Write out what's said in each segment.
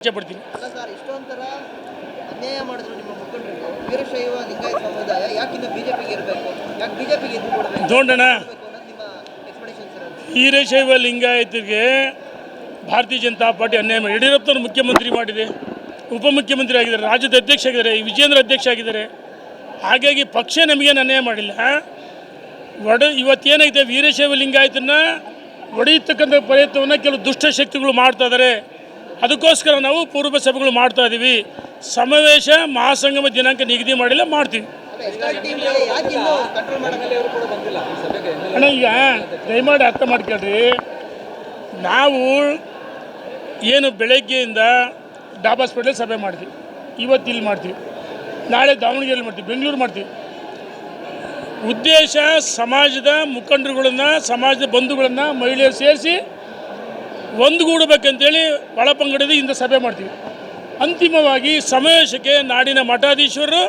ಪಡ್ತೀನಿ ವೀರಶೈವ ಲಿಂಗಾಯತ ಸಮುದಾಯ ಯಾಕಿನ್ನು ಬಿಜೆಪಿಗೆ ಇರಬೇಕು? ಯಾಕೆ ಬಿಜೆಪಿಗೆ ಇದು ಕೊಡಬೇಕು? ನೋಡೋಣ ನಿಮ್ಮ ಎಕ್ಸ್ಪ್ಲನೇಷನ್ ಸರ್ ವೀರಶೈವ ಲಿಂಗಾಯತಿಗೆ ಭಾರತೀಯ ಜನತಾ ಪಾರ್ಟಿ ಅನ್ಯಾಯ ಮಾಡಿ ಯಡಿಯೂರಪ್ಪನವರು ಮುಖ್ಯಮಂತ್ರಿ ಮಾಡಿದೆ. ಉಪಮುಖ್ಯಮಂತ್ರಿ ಆಗಿದ್ದಾರೆ. ರಾಜ್ಯದ ಅಧ್ಯಕ್ಷ ಆಗಿದ್ದಾರೆ. ವಿಜೇಂದ್ರ ಅಧ್ಯಕ್ಷ ಆಗಿದ್ದಾರೆ. ಹಾಗಾಗಿ ಪಕ್ಷ ನಮಗೇನು ಅನ್ಯಾಯ ಮಾಡಿಲ್ಲ. ಒಡ ಇವತ್ತೇನೈತೆ ವೀರಶೈವ ಲಿಂಗಾಯತನ ಒಡೆಯತಕ್ಕಂಥ ಪ್ರಯತ್ನವನ್ನು ಕೆಲವು ದುಷ್ಟಶಕ್ತಿಗಳು ಮಾಡ್ತಾ ಇದ್ದಾರೆ ಅದಕ್ಕೋಸ್ಕರ ನಾವು ಪೂರ್ವ ಸಭೆಗಳು ಮಾಡ್ತಾ ಇದ್ದೀವಿ ಸಮಾವೇಶ ಮಹಾಸಂಗಮ ದಿನಾಂಕ ನಿಗದಿ ಮಾಡಿಲ್ಲ, ಮಾಡ್ತೀವಿ. ಅಣ್ಣ, ಈಗ ದಯಮಾಡಿ ಅರ್ಥ ಮಾಡ್ಕೊಳ್ರಿ. ನಾವು ಏನು ಬೆಳಗ್ಗೆಯಿಂದ ಡಾಬ್ ಸಭೆ ಮಾಡ್ತೀವಿ. ಇವತ್ತು ಇಲ್ಲಿ ಮಾಡ್ತೀವಿ. ನಾಳೆ ದಾವಣಗೆರೆಯಲ್ಲಿ ಮಾಡ್ತೀವಿ, ಬೆಂಗಳೂರು ಮಾಡ್ತೀವಿ. ಉದ್ದೇಶ ಸಮಾಜದ ಮುಖಂಡರುಗಳನ್ನು, ಸಮಾಜದ ಬಂಧುಗಳನ್ನು ಮಹಿಳೆಯರು ಸೇರಿಸಿ ಒಂದುಗೂಡಬೇಕಂತೇಳಿ ಒಳಪಂಗಡದ ಇಂದ ಸಭೆ ಮಾಡ್ತೀವಿ. ಅಂತಿಮವಾಗಿ ಸಮಾವೇಶಕ್ಕೆ ನಾಡಿನ ಮಠಾಧೀಶರು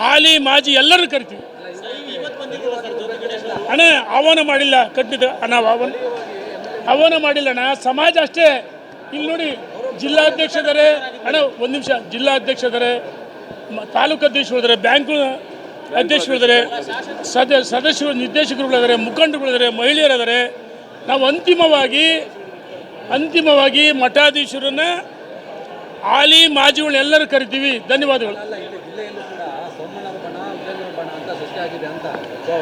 ಹಾಲಿ, ಮಾಜಿ ಎಲ್ಲರೂ ಕರಿತೀವಿ. ಅಣ್ಣ, ಆಹ್ವಾನ ಮಾಡಿಲ್ಲ, ಕಟ್ಟಿದ ಅಣ್ಣ, ಆಹ್ವಾನ. ಆಹ್ವಾನ ಮಾಡಿಲ್ಲ ಅಣ್ಣ, ಸಮಾಜ ಅಷ್ಟೇ. ಇಲ್ಲಿ ನೋಡಿ ಜಿಲ್ಲಾಧ್ಯಕ್ಷ ಅಣ್ಣ, ಒಂದು ನಿಮಿಷ ಜಿಲ್ಲಾಧ್ಯಕ್ಷ ತಾಲೂಕು ಅಧ್ಯಕ್ಷರು ಇದ್ದಾರೆ ಬ್ಯಾಂಕು ಅಧ್ಯಕ್ಷರು, ಸದ, ಸದಸ್ಯರು ನಿರ್ದೇಶಕರುಗಳಿದ್ದಾರೆ ಮುಖಂಡರುಗಳಿದ್ದಾರೆ ಮಹಿಳೆಯರಿದ್ದಾರೆ ನಾವು ಅಂತಿಮವಾಗಿ ಅಂತಿಮವಾಗಿ ಮಠಾಧೀಶರನ್ನ ಮಾಜಿಗಳು ಮಾಜಿಗಳನ್ನೆಲ್ಲರೂ ಕರಿತೀವಿ. ಧನ್ಯವಾದಗಳು.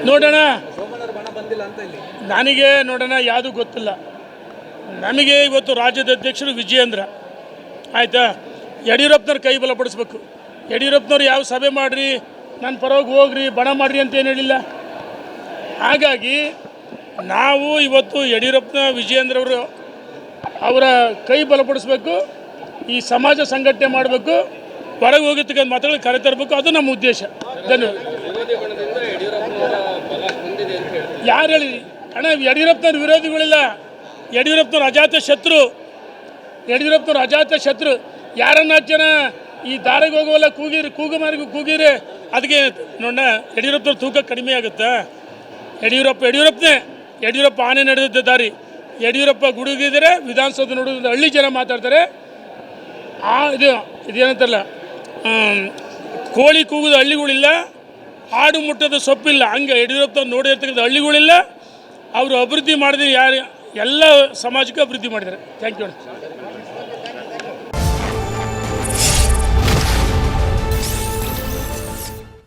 ನೋಡೋಣ. ನನಗೆ ನೋಡೋಣ ಯಾವುದು ಗೊತ್ತಿಲ್ಲ. ನಮಗೆ ಇವತ್ತು ರಾಜ್ಯದ ಅಧ್ಯಕ್ಷರು ವಿಜಯೇಂದ್ರ. ಆಯಿತಾ? ಯಡಿಯೂರಪ್ಪನವ್ರ ಕೈ ಬಲಪಡಿಸ್ಬೇಕು. ಯಡಿಯೂರಪ್ಪನವ್ರು ಯಾವ ಸಭೆ ಮಾಡಿರಿ ನನ್ನ ಪರವಾಗಿ ಹೋಗ್ರಿ ಬಣ ಮಾಡಿರಿ ಅಂತ ಏನು ಹೇಳಿಲ್ಲ. ಹಾಗಾಗಿ ನಾವು ಇವತ್ತು ಯಡಿಯೂರಪ್ಪನ ವಿಜಯೇಂದ್ರ ಅವರು ಅವರ ಕೈ ಬಲಪಡಿಸಬೇಕು, ಈ ಸಮಾಜ ಸಂಘಟನೆ ಮಾಡಬೇಕು, ಹೊರಗೆ ಹೋಗಿರ್ತಕ್ಕಂಥ ಕರೆ ಕರೆತರಬೇಕು ಅದು ನಮ್ಮ ಉದ್ದೇಶ. ಧನ್ಯವಾದ. ಯಾರು ಹೇಳಿ? ಅಣ್ಣ, ಯಡಿಯೂರಪ್ಪನವ್ರ ವಿರೋಧಿಗಳಿಲ್ಲ. ಯಡಿಯೂರಪ್ಪನವ್ರ ಅಜಾತ ಶತ್ರು. ಯಡಿಯೂರಪ್ಪನವ್ರ ಅಜಾತ ಶತ್ರು. ಯಾರನ್ನ ಜನ ಈ ದಾರಿಗೆ ಹೋಗುವಲ್ಲ, ಕೂಗಿರಿ, ಕೂಗು ಮಾರಿಗೂ ಕೂಗಿರಿ ಅದಕ್ಕೆ ನೋಡ ಯಡಿಯೂರಪ್ಪನವ್ರ ತೂಕ ಕಡಿಮೆ ಆಗುತ್ತಾ? ಯಡಿಯೂರಪ್ಪ, ಯಡಿಯೂರಪ್ಪನೇ, ಯಡಿಯೂರಪ್ಪ ಆನೆ ನಡೆದಿದ್ದ ದಾರಿ. ಯಡಿಯೂರಪ್ಪ ಗುಡುಗಿದರೆ ವಿಧಾನಸೌಧ ನೋಡೋದ್ರಿಂದ ಹಳ್ಳಿ ಜನ ಮಾತಾಡ್ತಾರೆ. ಆ ಇದು ಇದೇನಂತಾರಲ್ಲ ಆಮ್, ಕೋಳಿ ಕೂಗಿದ ಹಳ್ಳಿಗಳಿಲ್ಲ ಹಾಡು ಮುಟ್ಟದ ಸೊಪ್ಪಿಲ್ಲ. ಹಂಗೆ ಯಡಿಯೂರಪ್ಪ ನೋಡಿರ್ತಕ್ಕಂಥ ಹಳ್ಳಿಗಳಿಲ್ಲ. ಅವರು ಅಭಿವೃದ್ಧಿ ಮಾಡಿದ್ರೆ ಯಾರು ಎಲ್ಲ ಸಮಾಜಕ್ಕೆ ಅಭಿವೃದ್ಧಿ ಮಾಡಿದ್ದಾರೆ. Thank you